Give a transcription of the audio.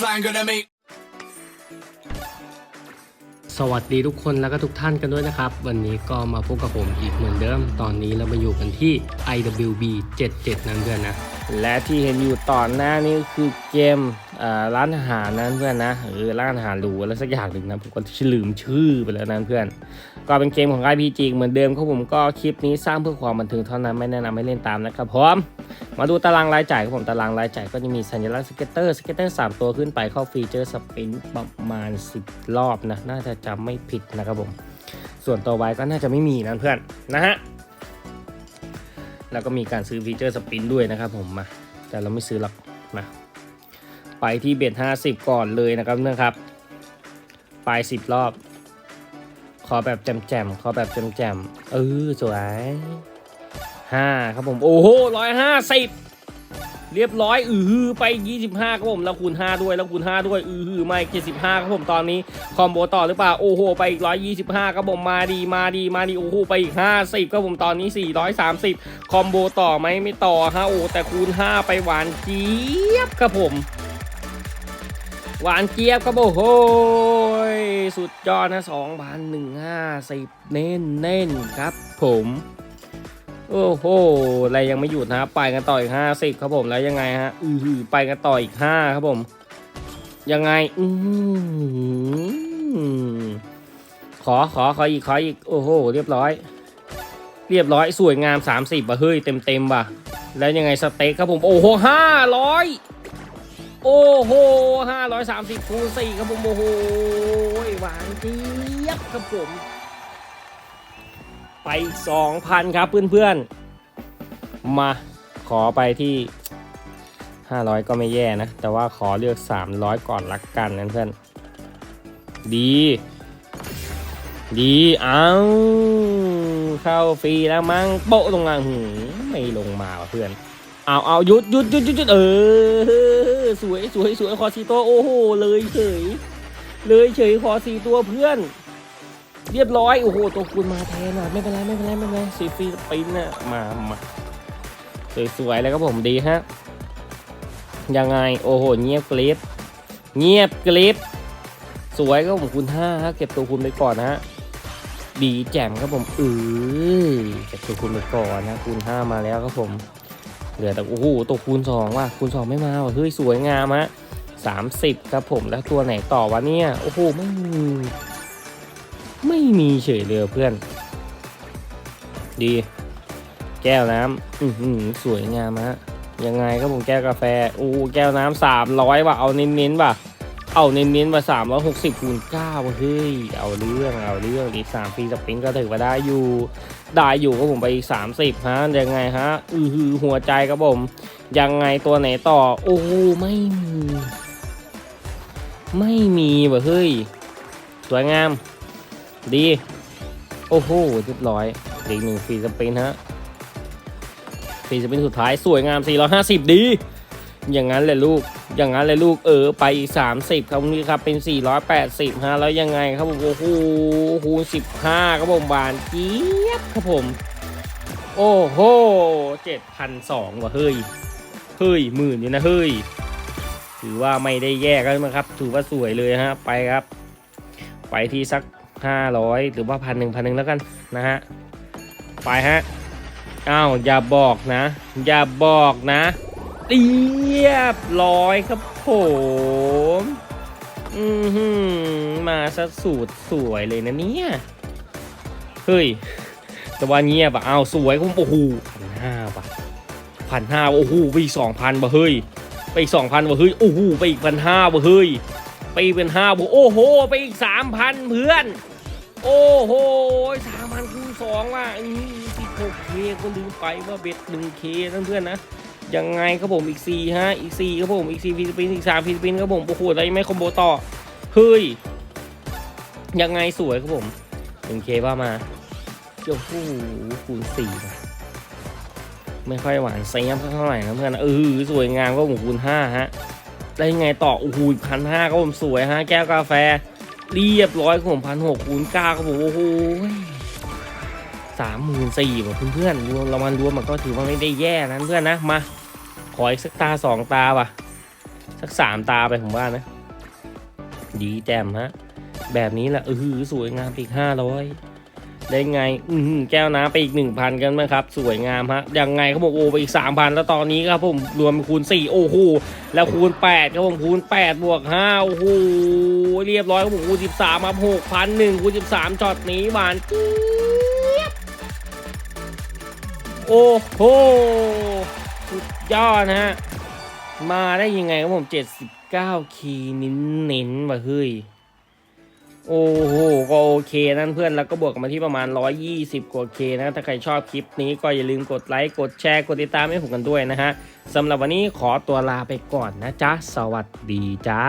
takes longer to make สวัสดีทุกคนแล้วก็ทุกท่านกันด้วยนะครับ วันนี้ก็มาพบกับผมอีกเหมือนเดิม ตอนนี้เรามาอยู่กันที่ IWB 77นั่นเพื่อนนะ และที่เห็นอยู่ตอนหน้านี้คือเกมร้านอาหารนั้นเพื่อนนะเออร้านอาหารหรูแล้วสักอย่างหนึ่งนะผมก็ลืมชื่อไปแล้วนั่นเพื่อน ก็เป็นเกมของ RPG เหมือนเดิมครับผมก็คลิปนี้สร้างเพื่อความบันเทิงเท่านั้นไม่แนะนำให้เล่นตามนะครับพร้อม มาดูตารางรายจ่ายครับผมตารางรายจ่ายก็จะมีสัญลักษณ์สเก็ตเตอร์สเก็ตเตอร์3ตัวขึ้นไปเข้าฟีเจอร์สปรินต์ประมาณ 10 รอบนะน่าจะจำไม่ผิดนะครับผม ส่วนตัวไว้ก็น่าจะไม่มีนะเพื่อนนะฮะแล้วก็มีการซื้อฟีเจอร์สปรินต์ด้วยนะครับผมมาแต่เราไม่ซื้อหรอกมาไปที่เบ็ด50 ก่อนเลยนะครับเพื่อนครับไป10 รอบ ขอแบบแจมๆขอแบบแจมๆเออสวย ห้าครับผม โอ้โหร้อยห้าสิบเรียบร้อย อือฮือไป 25ครับผมแล้วคูณ 5 ด้วยแล้วคูณ 5 ด้วย อือฮือไม่75ครับผมตอนนี้คอมโบต่อหรือเปล่าโอ้โหไปอีก125ครับผมมาดีมาดีมาดีโอ้โหไปอีก50ครับผมตอนนี้ 430 คอมโบต่อไหมไม่ต่อฮะโอ้แต่คูณ 5 ไปหวานเจี๊ยบครับผม หวานเจี๊ยบครับโอ้โหสุดยอดนะ2,150 เน้นเน้นครับผม โอ้โหอะไรยังไม่หยุดนะครับไปกันต่ออีก50ครับผมแล้วยังไงฮะ อือหือไปกันต่ออีก5ครับผม ยังไง อืมขอขอขออีกขออีกโอ้โห เรียบร้อย เรียบร้อยสวยงาม30ป่ะเฮ้ยเต็มเต็มๆป่ะ แล้วยังไงสเต็กครับผมโอ้โหห้าร้อยโอ้โหห้าร้อยสามสิบคูณสี่ครับผมโอ้โหหวานเจี๊ยบครับผม ไปสองพันครับเพื่อนๆ มาขอไปที่ 500 ก็ไม่แย่นะ แต่ว่าขอเลือก 300 ก่อนละกันนะเพื่อน ดี ดี เอาเข้าฟรีแล้วมั้งโปะตรงกลางหืมไม่ลงมาว่ะเพื่อน เอาเอาหยุดหยุดหยุดหยุดหยุดเออ สวยสวยสวยขอสีตัวโอ้โห เลยเฉย เลยเฉยขอสีตัวเพื่อน เรียบร้อย โอ้โห ตัวคุณมาแทนอะ ไม่เป็นไร ไม่เป็นไร ไม่เป็นไรสีฟรีปินน่ะ มามาสวยๆเลยครับผมดีฮะ ยังไง โอ้โห เงียบกริบเงียบกริบสวยครับผมคูณห้าฮะ เก็บตัวคุณไปก่อนนะฮะ ดีแจ่มครับผมเออเก็บตัวคุณไปก่อนนะคูณห้ามาแล้วครับผม เหลือแต่โอ้โห ตัวคูณสองว่ะ คูณสองไม่มาว่ะ เฮ้ย สวยงามฮะสามสิบครับผม แล้วตัวไหนต่อวะเนี่ย โอ้โห ไม่มี ไม่มีเฉยเลยเพื่อน ดี แก้วน้ำอือหือสวยงามฮะยังไงครับผมแก้วกาแฟโอ้แก้วน้ำสามร้อยว่ะเอาเน้นๆว่ะเอาเน้นๆมาสามร้อยหกสิบคูณเก้าเฮ้ยเอาเรื่องเอาเรื่องอีกสามปีสปริงก็ถือว่าได้อยู่ได้อยู่ครับผมไปอีกสามสิบฮะยังไงฮะอือหือหัวใจครับผมยังไงตัวไหนต่อ โอ้ไม่มี ไม่มีว่ะเฮ้ยสวยงาม ดี โอ้โหเรียบร้อยอีกหนึ่งฟรีสปินฮะฟรีสปินสุดท้ายสวยงาม 450 ดี อย่างนั้นเลยลูก อย่างนั้นเลยลูกเออไปอีก 30 ครับนี่ครับเป็น 480ฮะแล้วยังไงครับผมโอ้โหคูณ15ครับผมบานเจี๊ยบครับผม โอ้โห7,200ว่ะเฮ้ยเฮ้ยหมื่นอยู่นะเฮ้ยถือว่าไม่ได้แย่กันมั้งครับ ถือว่าสวยเลยฮะไปครับ ไปที่สัก 500 หรือว่าพันหนึ่งพันหนึ่งแล้วกันนะฮะ ไปฮะอ้าวอย่าบอกนะ อย่าบอกนะเรียบร้อยครับผมอือหืมาซะสูตรสวยเลยนะเนี่ย เฮ้ยแต่ว่าเงียบอะอ้าวสวยผมโอ้โหพันห้าบาทพันห้าโอ้โหไปอีกสองพันบาเฮ้ย ไปอีกสองพันบาเฮ้ยโอ้โหไปอีกพันห้าบาเฮ้ย ไปอีกเป็นห้าบาทโอ้โห ไปอีกสามพันเพื่อน โอ้โหสามพันคูณสองว่ะอืมสิบหกเคก็ลืมไปว่าเบ็ดหนึ่งเคนั่นเพื่อนนะยังไงครับผมอีกสี่ฮะอีกสี่ครับผมอีกสี่ฟิลิปปินส์อีกสามฟิลิปปินส์ครับผมโอ้โหอะไรไม่คอมโบต่อเฮ้ยยังไงสวยครับผมหนึ่งเคว่ามาโอ้โหคูณสี่ไม่ค่อยหวานเซียมเท่าไหร่นะเพื่อนเออสวยงามก็ผมคูณห้าฮะ แล้วยังไงต่อโอ้โหพันห้าครับผมสวยฮะแก้วกาแฟ เรียบร้อยครับผมพันหกคูณเก้าครับผมโอ้โหสามหมื่นสี่ว่ะเพื่อนๆรวมเรามันรวมมันก็ถือว่าไม่ได้แย่นะเพื่อนนะมาขออีกสักตาสองตาว่ะ สักสามตาไปผมว่านะ ดีแจ่มฮะแบบนี้แหละเออสวยงามอีกห้าร้อย ได้ไงอืแก้วน้ำไปอีกหนึ่งพันกันไหมครับ สวยงามฮะยังไงเขาบอกโอ้ไปอีกสามพันแล้วตอนนี้ครับผมรวมคูณสี่โอ้โหแล้วคูณแปดครับผมคูณแปดบวกห้าโอ้โหเรียบร้อยครับผมคูณสิบสามครับหกพันหนึ่งคูณสิบสามช็อตนี้หวานเจี๊ยบโอ้โหสุดยอดนะฮะมาได้ยังไงครับผม 79 คีย์เน้นๆว่ะเฮ้ย โอ้โห ก็โอเคนั่นเพื่อนแล้วก็บวกกันมาที่ประมาณ 120 กว่าเคนะ ถ้าใครชอบคลิปนี้ก็อย่าลืมกดไลค์ กดแชร์ กดติดตามให้ผมกันด้วยนะฮะสำหรับวันนี้ขอตัวลาไปก่อนนะจ๊ะ สวัสดีจ้า